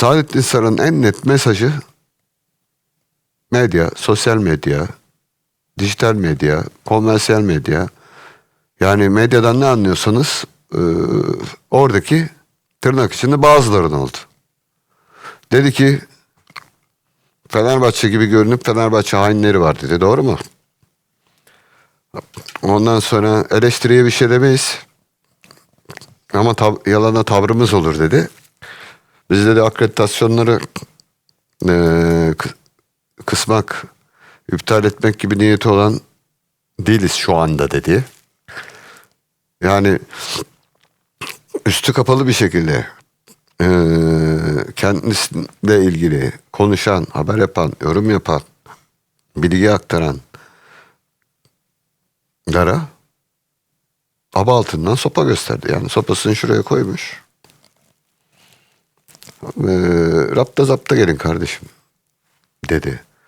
Saadettin Saran'ın en net mesajı medya, sosyal medya, dijital medya, konvansiyel medya. Yani medyadan ne anlıyorsanız e, oradaki tırnak içinde bazıların oldu. Dedi ki Fenerbahçe gibi görünüp Fenerbahçe hainleri var dedi. Doğru mu? Ondan sonra eleştiriye bir şey demeyiz. Ama tab- yalana tavrımız olur dedi. Biz dedi akreditasyonları kı- kısmak, iptal etmek gibi niyeti olan değiliz şu anda dedi. Yani üstü kapalı bir şekilde eee kendisiyle ilgili konuşan, haber yapan, yorum yapan, bilgi aktaran lara aba altından sopa gösterdi. Yani sopasını şuraya koymuş. Ee, rapta zapta gelin kardeşim dedi.